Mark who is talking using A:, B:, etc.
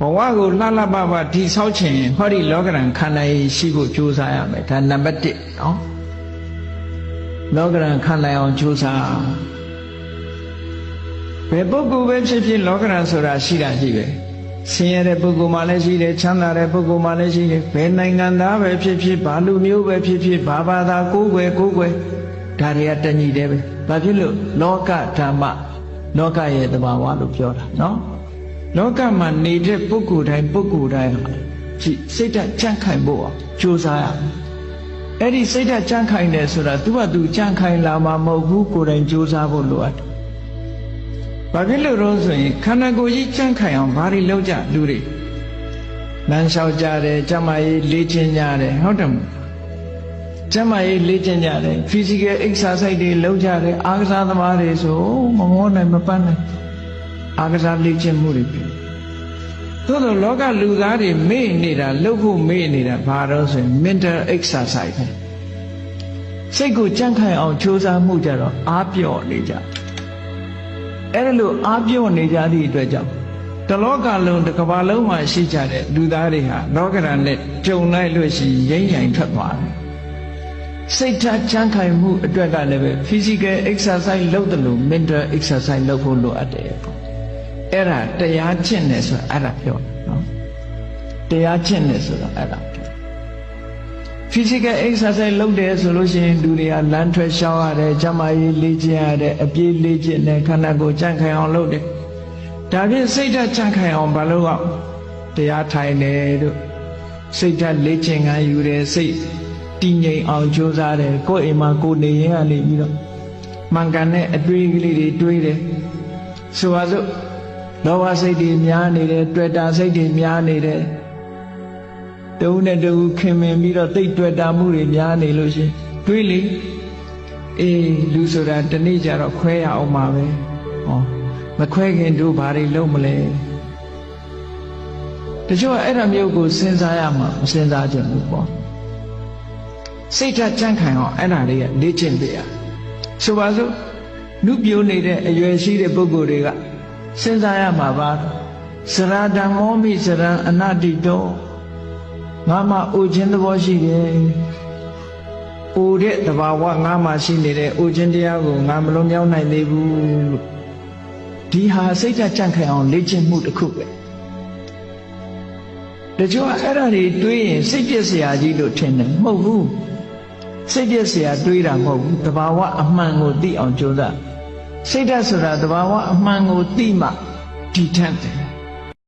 A: ဘဝကိုလှလှပပတိဆောက်ခြင်းဟောဒီလောကရန်ခန္ဓာရည်ရှိဖို့ကြိုးစားရမယ်ဒါနံပါတ်1နော်လောကရန်ခန္ဓာအောင်ကြိုးစားဘယ်ပုဂ္ဂိုလ်ပဲဖြစ်ဖြစ်လောကရန်ဆိုတာရှိတာရှိပဲဆင်းရဲတဲ့ပုဂ္ဂိုလ်မှလည်းရှိတယ်ချမ်းသာတဲ့ပုဂ္ဂိုလ်မှလည်းရှိတယ်ဘယ်နိုင်ငံသားပဲဖြစ်ဖြစ်ဘာလူမျိုးပဲဖြစ်ဖြစ်ဘာဘာသာကိုယ်ွယ်ကိုယ်ွယ်ဒါတွေကတညီတယ်ပဲဘာဖြစ်လို့လောကဓမ္မလောကရဲ့သဘာဝလို့ပြောတာနော် လောကမှာနေတဲ့ပုဂ္ဂိုလ်တိုင်းပုဂ္ဂိုလ်တိုင်းဟာကြည့်စိတ်ဓာတ်ကြန့်ခိုင်ဖို့အောင်ကြိုးစားရမယ်အဲ့ဒီစိတ်ဓာတ်ကြန့်ခိုင်တယ်ဆိုတာသူကသူကြန့်ခိုင်လာမှာမဟုတ်ဘူးကိုယ်တိုင်ကြိုးစားဖို့လိုအပ်တယ်ဘာဖြစ်လို့တော့ဆိုရင်ခန္ဓာကိုယ်ကြီးကြန့်ခိုင်အောင်ဘာတွေလုပ်ကြလူတွေလမ်းလျှောက်ကြတယ်ကြမ်းမာရေးလေ့ကျင့်ကြတယ်ဟုတ်တယ်မဟုတ်ကျမ်းမာရေးလေ့ကျင့်ကြတယ် physical exercise တွေလုပ်ကြတယ်အားကစားသမားတွေဆိုမမောနိုင်မပန်းနိုင် အားကစားလေ့ကျင့်မှုတွေပြုသို့သောလောကလူသားတွေမေ့နေတာလှုပ်ဖို့မေ့နေတာဘာတော့ဆိုရင် mental exercise ပဲစိတ်ကိုကြန့်ခိုင်အောင်ကြိုးစားမှုကြတော့အားပြော့နေကြအဲ့ဒါလို့အားပြော့နေကြသည့်အတွက်ကြောင့်တလောကလုံးတစ်ကမ္ဘာလုံးမှာရှိကြတဲ့လူသားတွေဟာလောကရန်နဲ့ကြုံလိုက်လို့ရှိရင်ရိမ့်ရိုင်ထွက်သွားတယ်စိတ်ဓာတ်ချမ်းခိုင်မှုအတွက်ကလည်းပဲ physical exercise လုပ်တယ်လို့ mental exercise လုပ်ဖို့လိုအပ်တယ်ပေါ့ အဲ့ဒါတရားကျင့်တယ်ဆိုတာအဲ့ဒါပြောတာနော်တရားကျင့်တယ်ဆိုတာအဲ့ဒါပြော physical exercise လုပ်တယ်ဆိုလို့ရှိရင်လူတွေကလမ်းထွက်ရှောင်းရတယ်၊ကျန်းမာရေးလေ့ကျင့်ရတယ်၊အပြေးလေ့ကျင့်တယ်ခန္ဓာကိုယ်ကြန့်ခိုင်အောင်လုပ်တယ်ဒါဖြင့်စိတ်ဓာတ်ကြန့်ခိုင်အောင်မလုပ်အောင်တရားထိုင်တယ်တို့စိတ်ဓာတ်လေ့ကျင့်ခံယူတယ်စိတ်တည်ငြိမ်အောင်ကြိုးစားတယ်ကိုယ်အိမ်မှာကိုယ်နေရင်ကနေပြီးတော့မှန်ကန်တဲ့အတွေးကလေးတွေတွေးတယ်ဆိုပါစို့ လောဘစိတ်တွေများနေတယ်တွေ့တာစိတ်တွေများနေတယ်တူနဲ့တူခင်မင်ပြီးတော့တိတ်တွေ့တာမှုတွေများနေလို့ရှင်တွေးလေအေးလူဆိုတာတနေ့ကျတော့ခွဲရအောင်ပါပဲဟောမခွဲခင်တို့ဘာတွေလုပ်မလဲတချို့ကအဲ့ဒါမျိုးကိုစဉ်းစားရမှာမစဉ်းစားကြဘူးပေါ့စိတ်ဓာတ်ကြန့်ခိုင်အောင်အဲ့ဒါတွေကလေ့ကျင့်ပေးရဆိုပါစို့လူပြိုးနေတဲ့အရွယ်ရှိတဲ့ပုဂ္ဂိုလ်တွေက စဉ်းစားရမှာပါစရာဓမ္မောမိစရံအနတ္တိတောငါမှအိုခြင်းသဘောရှိတယ်။အိုတဲ့တဘာဝငါမှရှိနေတဲ့အိုခြင်းတရားကိုငါမလွန်မြောက်နိုင်သေးဘူးလို့ဒီဟာစိတ်ဓာတ်ကြန့်ခိုင်အောင်လေ့ကျင့်မှုတစ်ခုပဲ။တချို့ကအဲ့ဒါတွေတွေးရင်စိတ်ပြည့်စရာကြီးလို့ထင်တယ်မဟုတ်ဘူး။စိတ်ပြည့်စရာတွေးတာမဟုတ်ဘူး။တဘာဝအမှန်ကိုသိအောင်ကြိုးစား။ စိတ်ဓာတ်ဆိုတာတဘာဝအမှန်ကိုသိမှတည်ထက်တယ်